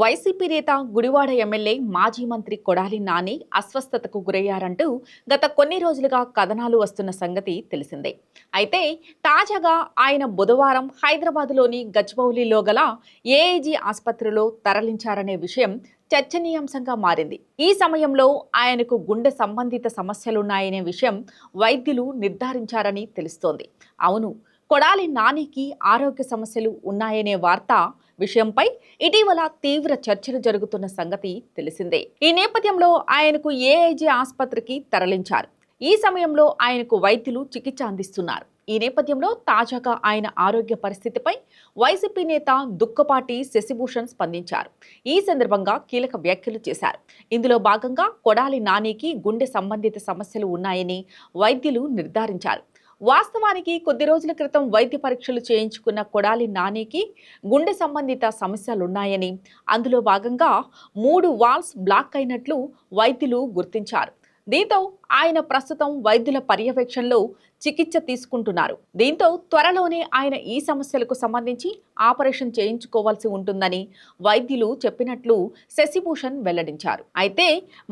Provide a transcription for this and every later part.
YCP నేత Gudivada MLA మాజీ మంత్రి కొడాలి నాని అస్వస్థతకు గురయ్యారంటూ గత కొన్ని రోజులుగా కథనాలు వస్తున్న సంగతి తెలిసిందే. అయితే తాజాగా ఆయన బుధవారం హైదరాబాదులోని గచ్చిబౌలిలో గల ఏఐజీ ఆసుపత్రిలో తరలించారనే విషయం చర్చనీయాంశంగా మారింది. ఈ సమయంలో ఆయనకు గుండె సంబంధిత సమస్యలున్నాయనే విషయం వైద్యులు నిర్ధారించారని తెలుస్తోంది. అవును కొడాలి నానికి ఆరోగ్య సమస్యలు ఉన్నాయనే వార్త విషయంపై ఇటీవల తీవ్ర చర్చలు జరుగుతున్న సంగతి తెలిసిందే. ఈ నేపథ్యంలో ఆయనకు ఏఐజీ ఆసుపత్రికి తరలించారు. ఈ సమయంలో ఆయనకు వైద్యులు చికిత్స అందిస్తున్నారు. ఈ నేపథ్యంలో తాజాగా ఆయన ఆరోగ్య పరిస్థితిపై వైసీపీ నేత దుక్కపాటి శశిభూషణ్ స్పందించారు. ఈ సందర్భంగా కీలక వ్యాఖ్యలు చేశారు. ఇందులో భాగంగా కొడాలి నానికి గుండె సంబంధిత సమస్యలు ఉన్నాయని వైద్యులు నిర్ధారించారు. వాస్తవానికి కొద్ది రోజుల క్రితం వైద్య పరీక్షలు చేయించుకున్న కొడాలి నానికి గుండె సంబంధిత సమస్యలున్నాయని. అందులో భాగంగా మూడు వాల్స్ బ్లాక్ అయినట్లు వైద్యులు గుర్తించారు. దీంతో ఆయన ప్రస్తుతం వైద్యుల పర్యవేక్షణలో చికిత్స తీసుకుంటున్నారు. దీంతో త్వరలోనే ఆయన ఈ సమస్యలకు సంబంధించి ఆపరేషన్ చేయించుకోవాల్సి ఉంటుందని వైద్యులు చెప్పినట్లు శశిభూషణ్ వెల్లడించారు. అయితే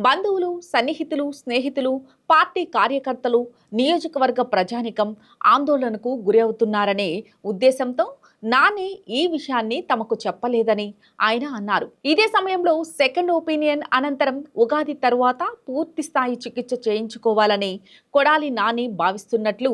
బంధువులు సన్నిహితులు స్నేహితులు పార్టీ కార్యకర్తలు నియోజకవర్గ ప్రజానికం ఆందోళనకు గురి అవుతున్నారనే ఉద్దేశంతో నాని ఈ విషయాన్ని తమకు చెప్పలేదని ఆయన అన్నారు. ఇదే సమయంలో సెకండ్ ఒపీనియన్ అనంతరం ఉగాది తరువాత పూర్తి స్థాయి చికిత్స చేయించుకోవాలని కొడాలి నాని భావిస్తున్నట్లు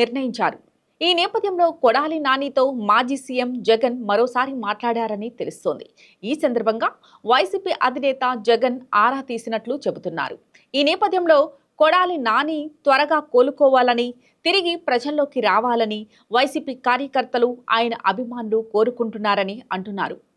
నిర్ణయించారు. ఈ నేపథ్యంలో కొడాలి నానితో మాజీ సీఎం జగన్ మరోసారి మాట్లాడారని తెలుస్తోంది. ఈ సందర్భంగా వైసీపీ అధినేత జగన్ ఆరా తీసినట్లు చెబుతున్నారు. ఈ నేపథ్యంలో కొడాలి నాని త్వరగా కోలుకోవాలని తిరిగి ప్రజల్లోకి రావాలని వైసీపీ కార్యకర్తలు ఆయన అభిమానులు కోరుకుంటున్నారని అంటున్నారు.